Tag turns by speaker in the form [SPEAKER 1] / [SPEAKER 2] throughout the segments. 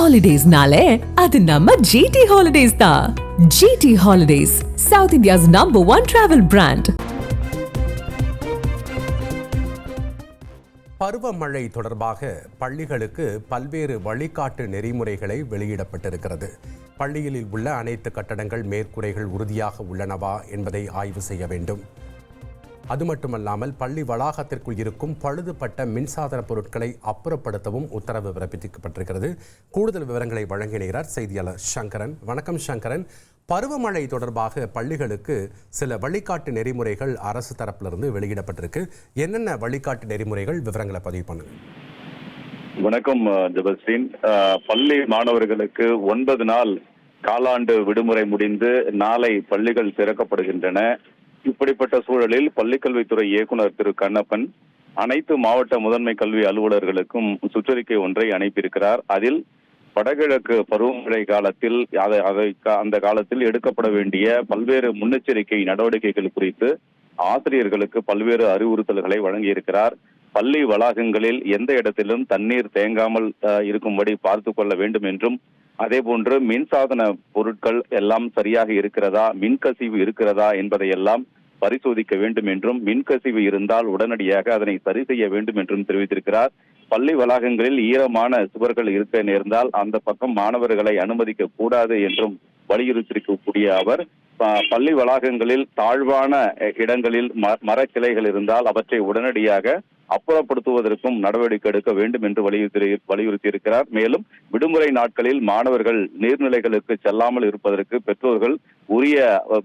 [SPEAKER 1] ஹாலிடேஸ்னாலே அது நம்ம ஜிடி ஹாலிடேஸ் தான் GT holidays south India's number one travel brand
[SPEAKER 2] பருவமழை தொடர்பாக பள்ளிகளுக்கு பல்வேறு வழிகாட்டு நெறிமுறைகளை வெளியிடப்பட்டிருக்கிறது. பள்ளிகளில் உள்ள அனைத்து கட்டடங்கள் மேற்கூரைகள் உறுதியாக உள்ளனவா என்பதை ஆய்வு செய்ய வேண்டும். அது மட்டுமல்லாமல் பள்ளி வளாகத்திற்குள் இருக்கும் பழுதுபட்ட மின்சாதன பொருட்களை அப்புறப்படுத்தவும் உத்தரவு பிறப்பிக்கப்பட்டிருக்கிறது. கூடுதல் விவரங்களை வழங்கினார் செய்தியாளர் சங்கரன். வணக்கம் சங்கரன். பருவமழை தொடர்பாக பள்ளிகளுக்கு சில வழிகாட்டு நெறிமுறைகள் அரசு தரப்பிலிருந்து வெளியிடப்பட்டிருக்கு. என்னென்ன வழிகாட்டு நெறிமுறைகள்? விவரங்களை பதிவு பண்ணுங்க.
[SPEAKER 3] வணக்கம் அஹ், பள்ளி மாணவர்களுக்கு ஒன்பது நாள் காலாண்டு விடுமுறை முடிந்து நாளை பள்ளிகள் திறக்கப்படுகின்றன. இப்படிப்பட்ட சூழலில் பள்ளிக்கல்வித்துறை இயக்குனர் திரு கண்ணப்பன் அனைத்து மாவட்ட முதன்மை கல்வி அலுவலர்களுக்கும் சுற்றறிக்கை ஒன்றை அனுப்பியிருக்கிறார். அதில் வடகிழக்கு பருவமழை காலத்தில் அதை அதை அந்த காலத்தில் எடுக்கப்பட வேண்டிய பல்வேறு முன்னெச்சரிக்கை நடவடிக்கைகள் குறித்து ஆசிரியர்களுக்கு பல்வேறு அறிவுறுத்தல்களை வழங்கியிருக்கிறார். பள்ளி வளாகங்களில் எந்த இடத்திலும் தண்ணீர் தேங்காமல் இருக்கும்படி பார்த்து கொள்ள வேண்டும் என்றும் அதே போன்று மின்சாதன பொருட்கள் எல்லாம் சரியாக இருக்கிறதா மின்கசிவு இருக்கிறதா என்பதையெல்லாம் பரிசோதிக்க வேண்டும் என்றும் மின்கசிவு இருந்தால் உடனடியாக அதனை சரி செய்ய வேண்டும் என்றும் தெரிவித்திருக்கிறார். பள்ளி வளாகங்களில் ஈரமான சுவர்கள் இருக்க நேர்ந்தால் அந்த பக்கம் மாணவர்களை அனுமதிக்க கூடாது என்றும் வலியுறுத்தியிருக்கக்கூடிய அவர் பள்ளி வளாகங்களில் தாழ்வான இடங்களில் ம- மரக்கிளைகள் இருந்தால் அவற்றை உடனடியாக அப்புறப்படுத்துவதற்கும் நடவடிக்கை எடுக்க வேண்டும் என்று வலியுறுத்தி வலியுறுத்தியிருக்கிறார். மேலும் விடுமுறை நாட்களில் மாணவர்கள் நீர்நிலைகளுக்கு செல்லாமல் இருப்பதற்கு பெற்றோர்கள் உரிய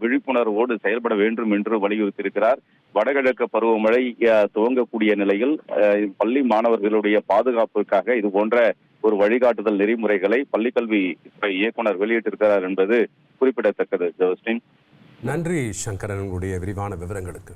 [SPEAKER 3] விழிப்புணர்வோடு செயல்பட வேண்டும் என்று வலியுறுத்தியிருக்கிறார். வடகிழக்கு பருவமழை துவங்கக்கூடிய நிலையில் பள்ளி மாணவர்களுடைய பாதுகாப்புக்காக இது போன்ற ஒரு வழிகாட்டுதல் நெறிமுறைகளை பள்ளிக்கல்வி இயக்குனர் வெளியிட்டிருக்கிறார் என்பது குறிப்பிடத்தக்கது. ஜோஸ்டின்.
[SPEAKER 2] நன்றி சங்கரன். உங்களுடைய விரிவான விவரங்களுக்கு.